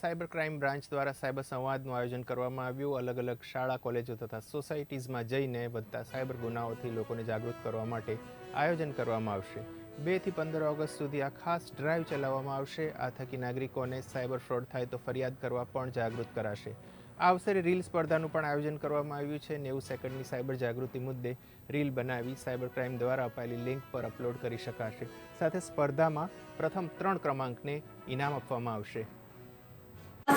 Cyber crime branch દ્વારા cyber સંવાદનું આયોજન કરવામાં આવ્યું. અલગ અલગ શાળા, કોલેજો તથા સોસાયટીઝમાં જઈને વધતા સાયબર ગુનાઓથી લોકોને જાગૃત કરવા માટે આયોજન કરવામાં આવશે. બેથી પંદર ઓગસ્ટ સુધી આ ખાસ ડ્રાઈવ ચલાવવામાં આવશે. આ થકી નાગરિકોને સાયબર ફ્રોડ થાય તો ફરિયાદ કરવા પણ જાગૃત કરાશે. આ અવસરે રીલ સ્પર્ધાનું પણ આયોજન કરવામાં આવ્યું છે. નેવું સેકન્ડની સાયબર જાગૃતિ મુદ્દે રીલ બનાવી સાયબર ક્રાઇમ દ્વારા અપાયેલી લિંક પર અપલોડ કરી શકાશે. સાથે સ્પર્ધામાં પ્રથમ ત્રણ ક્રમાંકને ઇનામ આપવામાં આવશે.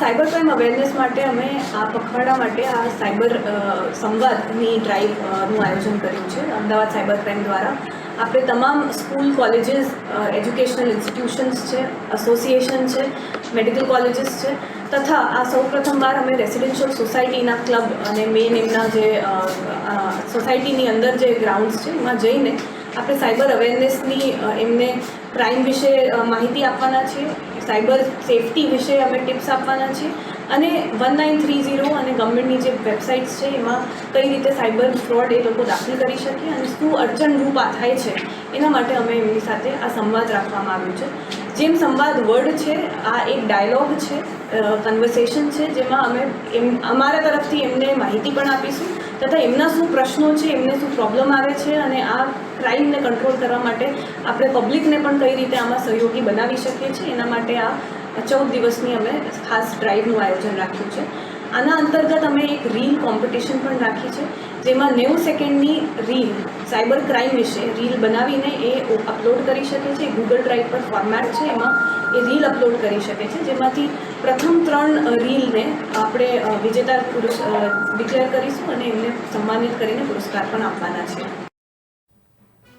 સાયબર ક્રાઇમ અવેરનેસ માટે અમે આ પખવાડા માટે આ સાયબર સંવાદની ડ્રાઈવનું આયોજન કર્યું છે, અમદાવાદ સાયબર ક્રાઇમ દ્વારા. આપણે તમામ સ્કૂલ, કોલેજીસ એજ્યુકેશનલ ઇન્સ્ટિટ્યુશન્સ છે એસોસિએશન છે મેડિકલ કોલેજીસ છે, તથા આ સૌ પ્રથમવાર અમે રેસિડેન્શિયલ સોસાયટીના ક્લબ અને મેઇન એમના જે સોસાયટીની અંદર જે ગ્રાઉન્ડ્સ છે, એમાં જઈને આપણે સાયબર અવેરનેસની એમને ક્રાઇમ વિશે માહિતી આપવાના છીએ. સાયબર સેફટી વિશે અમે ટિપ્સ આપવાના છીએ. અને વન નાઇન થ્રી ઝીરો અને ગવર્મેન્ટની જે વેબસાઇટ્સ છે, એમાં કઈ રીતે સાયબર ફ્રોડ એ લોકો દાખલ કરી શકે અને શું અડચણરૂપ આ થાય છે, એના માટે અમે એમની સાથે આ સંવાદ રાખવામાં આવ્યો છે. જેમ સંવાદ વર્ડ છે, આ એક ડાયલોગ છે કન્વર્સેશન છે, જેમાં અમે એમ, અમારા તરફથી એમને માહિતી પણ આપીશું તથા એમના શું પ્રશ્નો છે, એમને શું પ્રોબ્લેમ આવે છે અને આ ક્રાઇમને કંટ્રોલ કરવા માટે આપણે પબ્લિકને પણ કઈ રીતે આમાં સહયોગી બનાવી શકીએ છીએ, એના માટે આ ચૌદ દિવસની અમે ખાસ ડ્રાઈવનું આયોજન રાખ્યું છે. આના અંતર્ગત અમે એક રીલ કોમ્પિટિશન પણ રાખી છે, જેમાં નેવું સેકન્ડની રીલ, સાયબર ક્રાઇમ વિશે રીલ બનાવીને એ અપલોડ કરી શકે છે, ગૂગલ ડ્રાઈવ પર ફોર્મેટ છે, એમાં એ રીલ અપલોડ કરી શકે છે, જેમાંથી પ્રથમ ત્રણ રીલને આપણે વિજેતા પુરુષ ડિક્લેર કરીશું અને એમને સન્માનિત કરીને પુરસ્કાર પણ આપવાના છે.